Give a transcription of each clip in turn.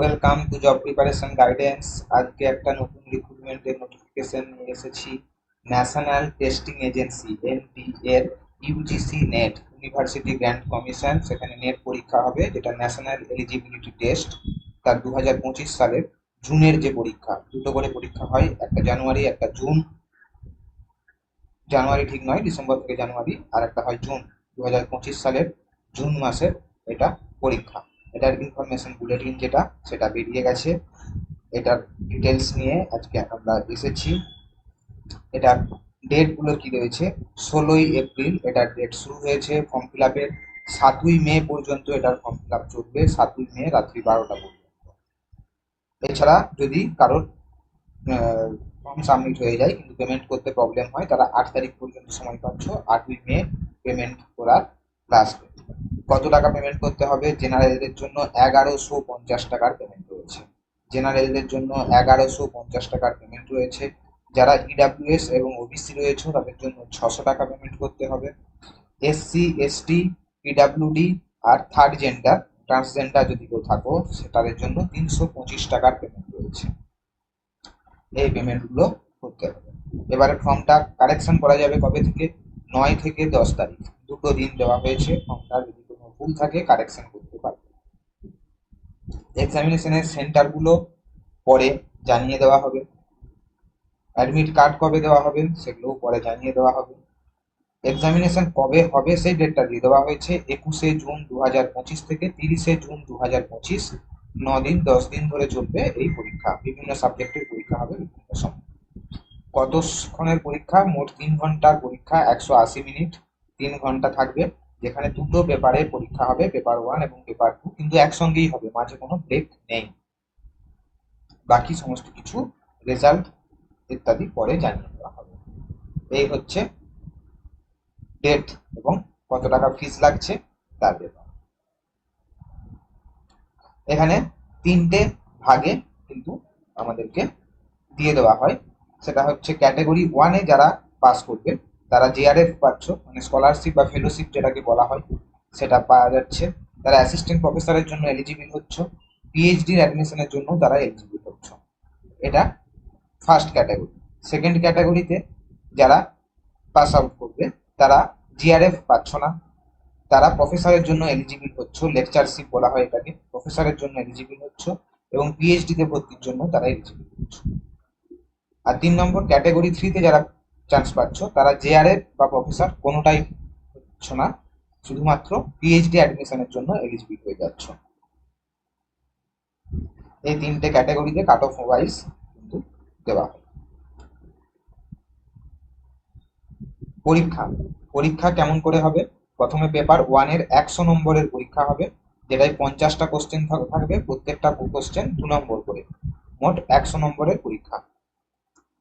Welcome to job preparation guidance আজকে একটা নতুন রিক্রুটমেন্টের নোটিফিকেশন নিয়ে এসেছি। ন্যাশনাল টেস্টিং এজেন্সি এনটি এর UGC NET university grand commission সেখানে নেট পরীক্ষা হবে, যেটা ন্যাশনাল এলিজিবিলিটি টেস্ট তার দু হাজার পঁচিশ সালের জুনের যে পরীক্ষা। দুটো করে পরীক্ষা হয়, একটা জানুয়ারি, একটা জুন। জানুয়ারি ঠিক নয়, ডিসেম্বর থেকে জানুয়ারি, আর একটা হয় জুন। দু হাজার পঁচিশ সালের জুন মাসের এটা পরীক্ষা। এটার ইনফরমেশন বুলেটিন যেটা, সেটা বেরিয়ে গেছে। এটার ডিটেলস নিয়ে আজকে আমরা এসেছি। এটার ডেটগুলো কি রয়েছে? ষোলোই এপ্রিল, এটার ডেট শুরু হয়েছে ফর্ম ফিল আপের সাতই মে পর্যন্ত এটার ফর্ম ফিল আপ চলবে, সাতই মে রাত্রি বারোটা পর্যন্ত। এছাড়া যদি কারোর ফর্ম সাবমিট হয়ে যায়, কিন্তু পেমেন্ট করতে প্রবলেম হয়, তারা আট তারিখ পর্যন্ত সময় পাচ্ছ, আটই মে পেমেন্ট করার লাস্ট কত টাকা পেমেন্ট করতে হবে? জেনারেলদের জন্য এগারোশো পঞ্চাশ টাকার পেমেন্ট রয়েছে। জেনারেলদের জন্য এগারোশো পঞ্চাশ টাকার পেমেন্ট রয়েছে। যারা ইডাব্লিউএস এবং ওবিসি রয়েছে, তাদের জন্য ছশো টাকা পেমেন্ট করতে হবে। এসসি এসটি পিডাব্লিউডি আর থার্ড জেন্ডার ট্রান্সজেন্ডার যদি কেউ থাকো তাদের জন্য তিনশো পঁচিশ টাকার পেমেন্ট রয়েছে। এই পেমেন্টগুলো করতে হবে। এবারে ফর্মটা কারেকশন করা যাবে কবে থেকে? নয় থেকে দশ তারিখ। দুটো দিন দেওয়া হয়েছে ফর্মটা যদি কোনো ভুল থাকে কারেকশন করতে পারবে। এক্সামিনেশনের সেন্টারগুলো পরে জানিয়ে দেওয়া হবে। অ্যাডমিট কার্ড কবে দেওয়া হবে, সেগুলোও পরে জানিয়ে দেওয়া হবে। এক্সামিনেশন কবে হবে, সেই ডেটটা দিয়ে দেওয়া হয়েছে একুশে জুন দু হাজার পঁচিশ থেকে তিরিশে জুন দু হাজার পঁচিশ। ন দিন, দশ দিন ধরে চলবে এই পরীক্ষা। বিভিন্ন সাবজেক্টের পরীক্ষা হবে বিভিন্ন সময়। কতক্ষণের পরীক্ষা? মোট তিন ঘণ্টার পরীক্ষা, একশো আশি মিনিট। তিন ঘণ্টা থাকবে, যেখানে দুটো পেপারে পরীক্ষা হবে পেপার ওয়ান এবং পেপার টু কিন্তু একসঙ্গেই হবে, মাঝে কোনো ব্রেক নেই। বাকি সমস্ত কিছু রেজাল্ট ইত্যাদি পরে জানিয়ে দেওয়া হবে। এই হচ্ছে ডেট এবং কত টাকা ফিস লাগছে তার ব্যাপার। এখানে তিনটে ভাগে কিন্তু আমাদেরকে দিয়ে দেওয়া হয়। সেটা হচ্ছে ক্যাটাগরি ওয়ানে যারা পাস করবে তারা জেআরএফ পাচ্ছ মানে স্কলারশিপ বা ফেলোশিপ যেটাকে বলা হয়, সেটা পাওয়া যাচ্ছে। তারা অ্যাসিস্ট্যান্ট প্রফেসরের জন্য এলিজিবল হচ্ছ পিএইচডির অ্যাডমিশনের জন্য তারা এলিজিবল হচ্ছ। এটা ফার্স্ট ক্যাটাগরি সেকেন্ড ক্যাটাগরিতে যারা পাস আউট করবে, তারা জিআরএফ পাচ্ছ না। তারা প্রফেসরের জন্য এলিজিবল হচ্ছ লেকচারশিপ বলা হয় এটাকে। প্রফেসরের জন্য এলিজিবল হচ্ছ এবং পিএইচডিতে ভর্তির জন্য তারা এলিজিবল হচ্ছ। আর তিন নম্বর ক্যাটাগরি থ্রিতে যারা চান্স পাচ্ছ তারা জেআরএফ বা প্রফেসর কোনোটাই হচ্ছ না, শুধুমাত্র পিএইচডি অ্যাডমিশনের জন্য এলিজিবল হয়ে যাচ্ছ। এই তিনটে ক্যাটাগরিতে কাট অফ ওয়াইজ কিন্তু দেওয়া হয়। পরীক্ষা পরীক্ষা কেমন করে হবে? প্রথমে পেপার ওয়ানের একশো নম্বরের পরীক্ষা হবে যেটাই পঞ্চাশটা কোশ্চেন থাকবে, প্রত্যেকটা কোশ্চেন দু নম্বর করে, মোট একশো নম্বরের পরীক্ষা।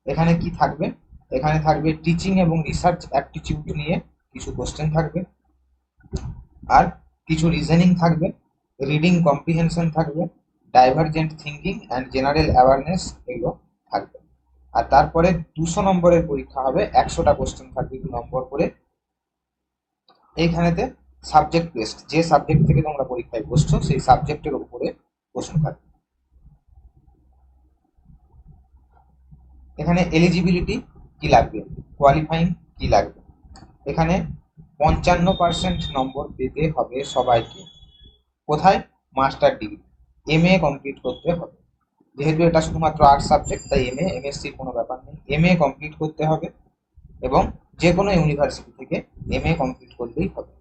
এখানে কি থাকবে? এখানে থাকবে টিচিং এবং রিসার্চ অ্যাপটিটিউড নিয়ে কিছু কোশ্চেন থাকবে। আর কিছু রিজনিং থাকবে রিডিং কম্প্রিহেনশন থাকবে divergent thinking and general awareness এগুলো থাকবে। আর তারপরে দুশো নম্বরের পরীক্ষা হবে, একশোটা কোশ্চেন থাকবে দু নম্বর করে। এইখানেতে সাবজেক্ট বেসড যে সাবজেক্ট থেকে তোমরা পরীক্ষায় বসছো, সেই সাবজেক্টের উপরে প্রশ্ন থাকবে। এখানে এলিজিবিলিটি কি লাগবে? কোয়ালিফাইং কি লাগবে? এখানে পঞ্চান্ন পার্সেন্ট নম্বর পেতে হবে সবাইকে। কোথায়? Master degree M A complete করতে হবে। যেহেতু এটা শুধুমাত্র আর্টস সাবজেক্ট তাই এম এ এমএসসির কোনো ব্যাপার নেই। এম এ কমপ্লিট করতে হবে এবং যে কোনো ইউনিভার্সিটি থেকে এম এ কমপ্লিট করলেই হবে।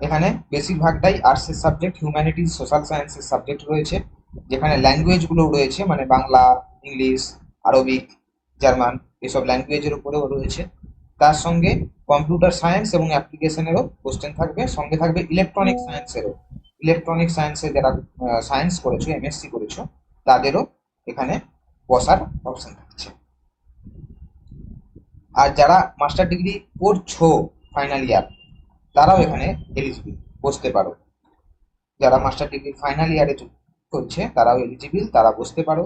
এখানে বেশিরভাগটাই আর্টসের সাবজেক্ট হিউম্যানিটিজ সোশ্যাল সায়েন্সের সাবজেক্ট রয়েছে। যেখানে ল্যাঙ্গুয়েজগুলো রয়েছে মানে বাংলা, ইংলিশ, আরবিক জার্মান, এসব ল্যাঙ্গুয়েজের উপরেও রয়েছে। তার সঙ্গে কম্পিউটার সায়েন্স এবং অ্যাপ্লিকেশনেরও কোশ্চেন থাকবে, সঙ্গে থাকবে ইলেকট্রনিক সায়েন্সেরও ইলেকট্রনিক সায়েন্সে যারা সায়েন্স করেছ এমএসসি করেছ, তাদেরও এখানে বসার অপশন থাকছে। আর যারা মাস্টার ডিগ্রি করছ ফাইনাল ইয়ার তারাও এখানে এলিজিবল বসতে পারো। যারা মাস্টার ডিগ্রি ফাইনাল ইয়ারে করছে, তারাও এলিজিবল তারা বসতে পারো।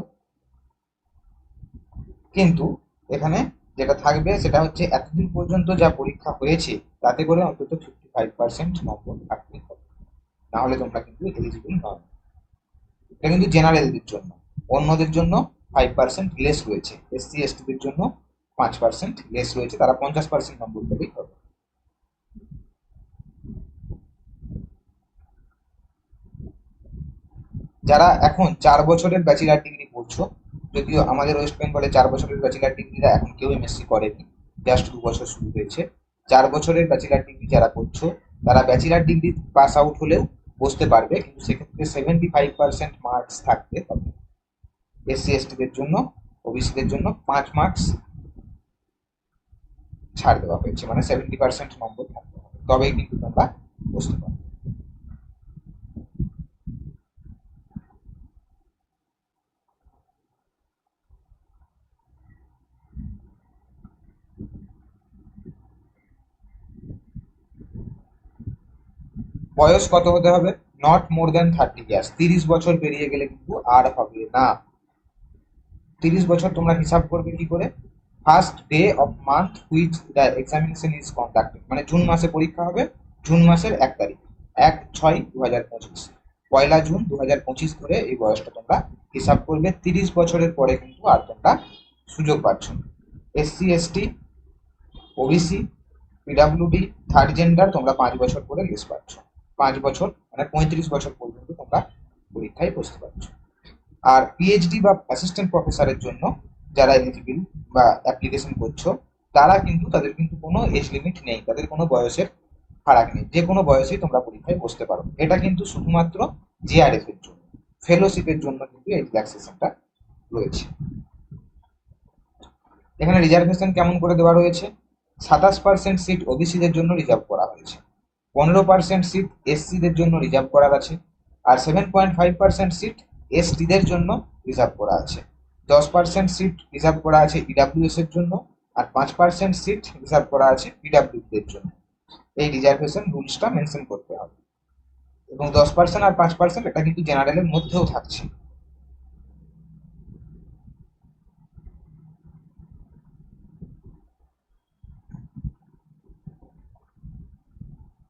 কিন্তু এখানে যেটা থাকবে সেটা হচ্ছে এতদিন পর্যন্ত যা পরীক্ষা হয়েছে, তাতে করে অন্তত ফিফটি ফাইভ পার্সেন্ট নম্বর থাকতে হবে। নাহলে তোমরা কিন্তু এলিজিবল নয় এটা কিন্তু জেনারেলদের জন্য। অন্যদের জন্য ফাইভ পার্সেন্ট লেস রয়েছে। এসসি এসটিদের জন্য পাঁচ পার্সেন্ট লেস রয়েছে। তারা পঞ্চাশ পার্সেন্ট নম্বর পেলেই হবে। যারা এখন চার বছরের ব্যাচেলার ডিগ্রি পড়ছো যদিও আমাদের ওয়েস্ট বেঙ্গলে চার বছরের ব্যাচেলার ডিগ্রিরা এখন কেউ এমএসসি করেনি। জাস্ট দু বছর শুরু হয়েছে। চার বছরের ব্যাচেলার ডিগ্রি যারা করছ, তারা ব্যাচেলার ডিগ্রি পাস আউট হলেও বসতে পারবে, কিন্তু সেক্ষেত্রে সেভেন্টি ফাইভ পার্সেন্ট মার্কস থাকতে হবে। এসসি এসটিদের জন্য ওবিসিদের জন্য পাঁচ মার্কস ছাড় দেওয়া হয়েছে মানে সেভেন্টি পার্সেন্ট নম্বর থাকতে হবে। তবেই কিন্তু তোমরা বসতে পারবে। বয়স কত হতে হবে? Not more than thirty years তিরিশ বছর পেরিয়ে গেলে কিন্তু আর হবে না। তিরিশ বছর তোমরা হিসাব করবে কি করে? First day of month which the examination is conducted মানে জুন মাসে পরীক্ষা হবে। জুন মাসের এক তারিখ। এক ছয় দু হাজার পঁচিশ। পয়লা জুন দু হাজার পঁচিশ ধরে এই বয়সটা তোমরা হিসাব করবে। তিরিশ বছরের পরে কিন্তু আর তোমরা সুযোগ পাচ্ছ SC ST OBC PWD third gender তোমরা পাঁচ বছর করে লিস্ট পাচ্ছ। পাঁচ বছর মানে পঁয়ত্রিশ বছর পর্যন্ত তোমরা পরীক্ষায় বসতে পারছ। আর পিএইচডি বা অ্যাসিস্ট্যান্ট প্রফেসরের জন্য যারা এলিজিবল বা অ্যাপ্লিকেশন করছ, তারা কিন্তু, তাদের কিন্তু কোনো এজ লিমিট নেই, তাদের কোনো বয়সের ফারাক নেই, যে কোনো বয়সেই তোমরা পরীক্ষায় বসতে পারো। এটা কিন্তু শুধুমাত্র জিআরএফ এর জন্য ফেলোশিপের জন্য কিন্তু এই রিল্যাক্সেশনটা রয়েছে। এখানে রিজার্ভেশন কেমন করে দেওয়া রয়েছে? সাতাশ পার্সেন্ট সিট ওবিসিদের জন্য রিজার্ভ করা হয়েছে। পনেরো পার্সেন্ট সিট এসসিদের জন্য রিজার্ভ করা আছে আর seven point five percent seat এসটিদের জন্য রিজার্ভ করা আছে। দশ পার্সেন্ট সিট রিজার্ভ করা আছে ইডাব্লিউএস এর জন্য আর পাঁচ পার্সেন্ট সিট রিজার্ভ করা আছে পিডাব্লিউদের জন্য। এই রিজার্ভেশন রুলসটা মেনশন করতে হবে। এবং দশ পার্সেন্ট আর পাঁচ পার্সেন্ট এটা কিন্তু জেনারেলের মধ্যেও থাকছে।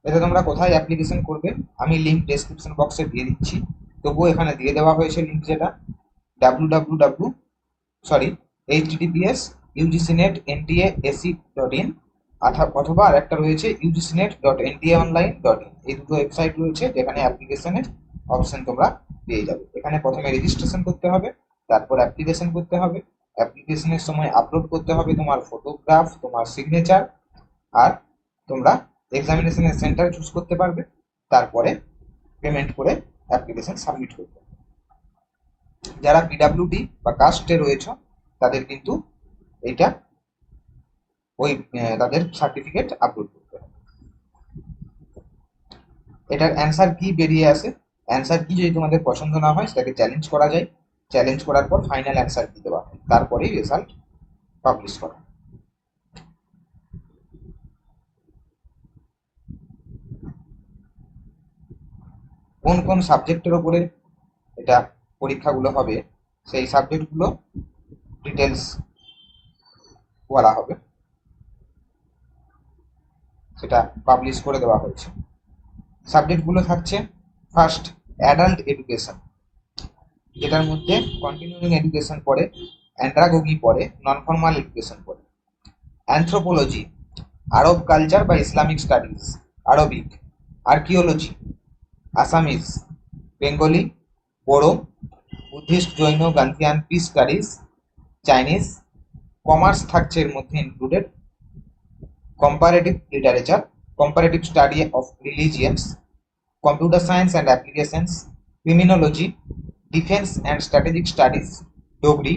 এটা তোমরা কোথায় অ্যাপ্লিকেশন করবে, আমি লিঙ্ক ডেসক্রিপশন বক্সে দিয়ে দিচ্ছি। তবুও এখানে দিয়ে দেওয়া হয়েছে লিঙ্ক যেটা W W W sorry HTTPS UGC NET NTA AC dot in অথবা আরেকটা রয়েছে UGC NET dot NTA online dot in এই দুটো ওয়েবসাইট রয়েছে যেখানে অ্যাপ্লিকেশনের অপশন তোমরা পেয়ে যাবে। এখানে প্রথমে রেজিস্ট্রেশন করতে হবে, তারপর অ্যাপ্লিকেশন করতে হবে অ্যাপ্লিকেশনের সময় আপলোড করতে হবে তোমার ফটোগ্রাফ তোমার সিগনেচার আর তোমরা এক্সামিনেশনের সেন্টার চুজ করতে পারবে, তারপরে পেমেন্ট করে অ্যাপ্লিকেশন সাবমিট করবে। যারা পিডাব্লিউডি বা কাস্টে রয়েছে, তাদের কিন্তু এইটা ওই তাদের সার্টিফিকেট আপলোড করতে হবে। এটার অ্যান্সার কি বেরিয়ে আসে? অ্যান্সার কি যদি তোমাদের পছন্দ না হয়, সেটাকে চ্যালেঞ্জ করা যায়। চ্যালেঞ্জ করার পর ফাইনাল অ্যান্সার কি দেওয়া হয়? তারপরেই রেজাল্ট পাবলিশ করা কোন কোন সাবজেক্টের ওপরে এটা পরীক্ষাগুলো হবে, সেই সাবজেক্টগুলো ডিটেলস বলা হবে। সেটা পাবলিশ করে দেওয়া হয়েছে। সাবজেক্টগুলো থাকছে ফার্স্ট অ্যাডাল্ট এডুকেশন যেটার মধ্যে কন্টিনিউইং এডুকেশন পড়ে অ্যান্ড্রাগোগি পড়ে নন ফর্মাল এডুকেশন পড়ে। অ্যান্থ্রোপোলজি আরব কালচার বা Islamic studies Arabic archaeology Assamese Bengali, Bodo, Buddhist, Jain, Gandhian, peace studies Chinese commerce থাকছে এর মধ্যে included comparative literature comparative study of religions computer science and applications criminology defence and strategic studies Dogri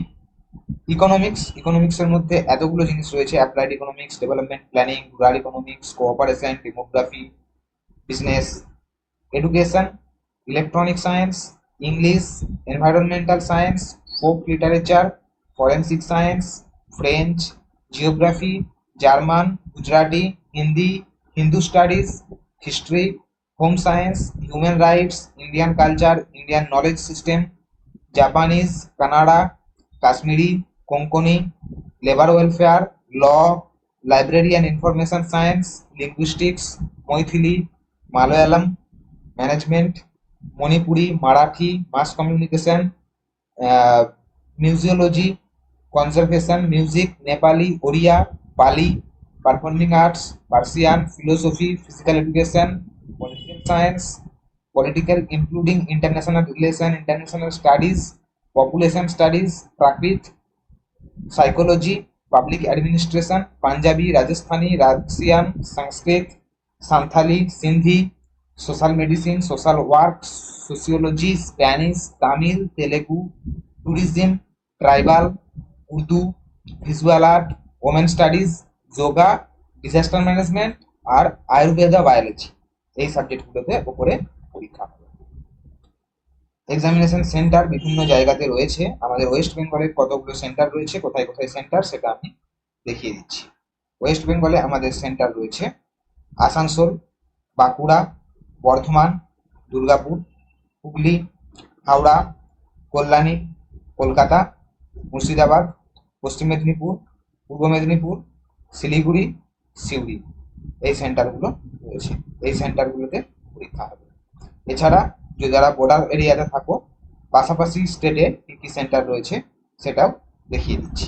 economics ইকোনমিক্সের মধ্যে এতগুলো জিনিস রয়েছে applied economics development planning rural economics cooperation demography business education, electronic science, English, environmental science, folk literature, forensic science, French, geography, German, Gujarati, Hindi, Hindu studies, history, home science, human rights, Indian culture, Indian knowledge system, Japanese, Kannada, Kashmiri, Konkani, labor welfare, law, library and information science, linguistics, Moithili, Malayalam, management Manipuri Marathi mass communication museology conservation music Nepali Odia Pali performing arts Persian philosophy physical education political science political including international relation international studies population studies Prakrit psychology public administration Punjabi Rajasthani Russian Sanskrit Santhali Sindhi social medicine, social work sociology Spanish, Tamil, Telugu, tourism, tribal, Urdu, visual art, women studies, yoga, disaster management R Ayurveda biology. এই সাবজেক্টগুলোতে ওপরে পরীক্ষা হবে। Examination centre বিভিন্ন জায়গাতে রয়েছে। আমাদের West বেঙ্গলের কতগুলো সেন্টার রয়েছে, কোথায় কোথায় সেন্টার সেটা আমি দেখিয়ে দিচ্ছি। ওয়েস্ট বেঙ্গলে আমাদের সেন্টার রয়েছে আসানসোল, বাঁকুড়া বর্ধমান, দুর্গাপুর, হুগলি, হাওড়া, কল্যাণী, কলকাতা, মুর্শিদাবাদ, পশ্চিম মেদিনীপুর, পূর্ব মেদিনীপুর, শিলিগুড়ি, সিউড়ি। এই সেন্টারগুলো রয়েছে। এই সেন্টারগুলোতে পরীক্ষা হবে। এছাড়া যদি যারা বর্ডার এরিয়াতে থাকো, পাশাপাশি স্টেটে কি কি সেন্টার রয়েছে সেটাও দেখিয়ে দিচ্ছি।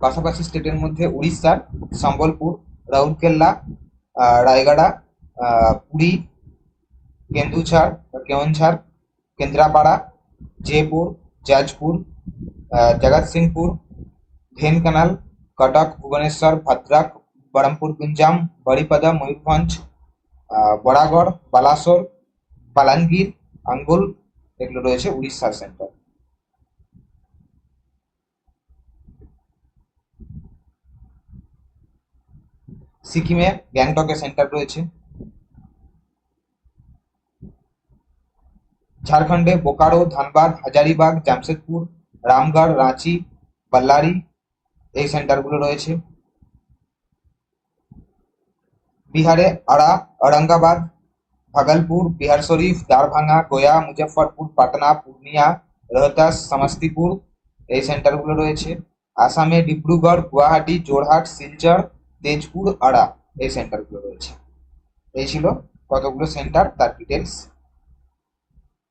পাশাপাশি স্টেটের মধ্যে উড়িষ্যার, সম্বলপুর, রাউরকেল্লা রায়গড়া পুরী কেন্দুঝাড় বা কেওনঝাড় কেন্দ্রাপাড়া জয়পুর যাজপুর আহ, জগৎসিংহপুর ঢেনকানাল কটক ভুবনেশ্বর ভদ্রক বহরমপুর গুঞ্জাম বড়িপাদা ময়ূরভঞ্জ আহ, বরাগড় বালাসোর বালানগীর আঙ্গুল এগুলো রয়েছে উড়িষ্যার সেন্টার সিকিমে গ্যাংটকে সেন্টার রয়েছে ঝাড়খণ্ডে বোকারো ধানবাদ হাজারিবাগ জামশেদপুর রামগড় রাঁচি বাল্লারি এই সেন্টারগুলো রয়েছে বিহারে আড়া औरंगाबाद भागलपुर बिहार शरीफ दारभांगा গয়া মুজফ্ফরপুর পাটনা পূর্ণিয়া রোহতাস সমস্তিপুর এই সেন্টারগুলো রয়েছে আসামে ডিব্রুগড় গুয়াহাটি জোরহাট শিলচর তেজপুর আড়া এই সেন্টারগুলো রয়েছে এই ছিল কতগুলো সেন্টার তার ডিটেলস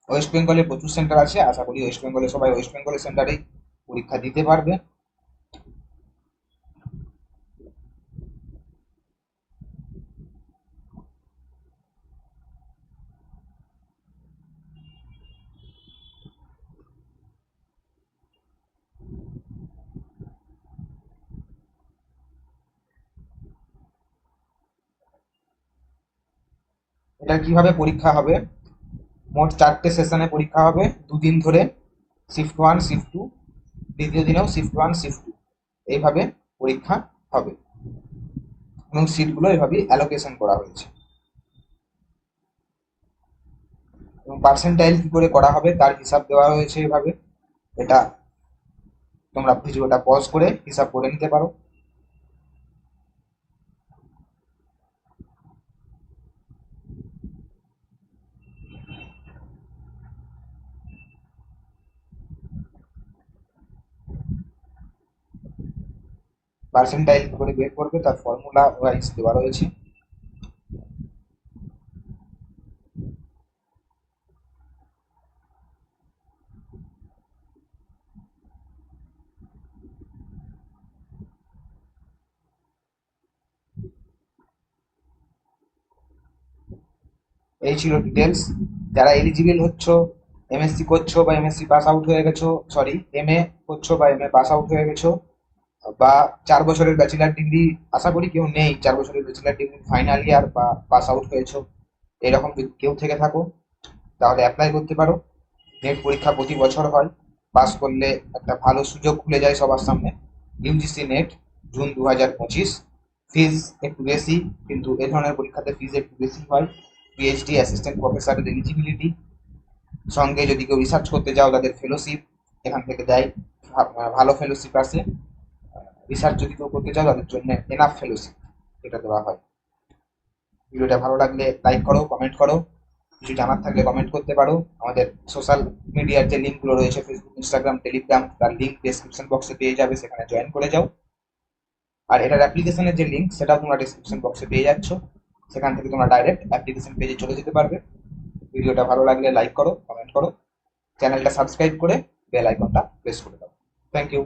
ওয়েস্ট বেঙ্গলে প্রচুর সেন্টার আছে, আশা করি ওয়েস্ট বেঙ্গলে সবাই ওয়েস্ট বেঙ্গলের সেন্টারেই পরীক্ষা দিতে পারবে। এটা কীভাবে পরীক্ষা হবে? মোট চারটে সেশনে পরীক্ষা হবে। দুদিন ধরে শিফট ওয়ান শিফট টু দ্বিতীয় দিনেও শিফট ওয়ান শিফট টু এইভাবে পরীক্ষা হবে এবং সিটগুলো এভাবেই অ্যালোকেশন করা হয়েছে। এবং পার্সেন্টাইল কি করে করা হবে তার হিসাব দেওয়া হয়েছে এভাবে। এটা তোমরা ভিডিওটা পজ করে হিসাব করে নিতে পারো। পার্সেন্টাইল করে বের করবে, তার ফর্মুলা ওয়াইজ দেওয়া রয়েছে। এই ছিল ডিটেলস যারা এলিজিবল হচ্ছ এমএসসি করছ বা এমএসসি পাস আউট হয়ে গেছো সরি এমএ করছ বা এমএ পাস আউট হয়ে গেছো বা চার বছরের ব্যাচেলার ডিগ্রি আশা করি কেউ নেই। চার বছরের ব্যাচেলার ডিগ্রি ফাইনাল ইয়ার বা পাস আউট হয়েছো, এরকম যদি কেউ থেকে থাকো, তাহলে অ্যাপ্লাই করতে পারো। নেট পরীক্ষা প্রতি বছর হয়। পাস করলে একটা ভালো সুযোগ খুলে যায় সবার সামনে। ইউজিসি নেট জুন দু হাজার পঁচিশ। ফিজ একটু বেশি, কিন্তু এ ধরনের পরীক্ষাতে ফিজ একটু বেশি হয়। পিএইচডি অ্যাসিস্ট্যান্ট প্রফেসরের এলিজিবিলিটি সঙ্গে যদি কেউ রিসার্চ করতে যাও, তাদের ফেলোশিপ এখান থেকে দেয়। ভালো ফেলোশিপ আছে রিসার্চ যদি কেউ করতে চাও, তাদের জন্য এনাফ ফেলোশিপ এটা দেওয়া হয়। ভিডিওটা ভালো লাগলে লাইক করো কমেন্ট করো। কিছু জানার থাকলে কমেন্ট করতে পারো। আমাদের সোশ্যাল মিডিয়ার যে লিঙ্কগুলো রয়েছে ফেসবুক ইনস্টাগ্রাম টেলিগ্রাম তার লিঙ্ক ডেসক্রিপশন বক্সে পেয়ে যাবে, সেখানে জয়েন করে যাও। আর এটার অ্যাপ্লিকেশনের যে লিঙ্ক সেটাও তোমরা ডেসক্রিপশন বক্সে পেয়ে যাচ্ছ। সেখান থেকে তোমরা ডাইরেক্ট অ্যাপ্লিকেশন পেজে চলে যেতে পারবে। ভিডিওটা ভালো লাগলে লাইক করো কমেন্ট করো। চ্যানেলটা সাবস্ক্রাইব করে বেল আইকনটা প্রেস করে দাও। Thank you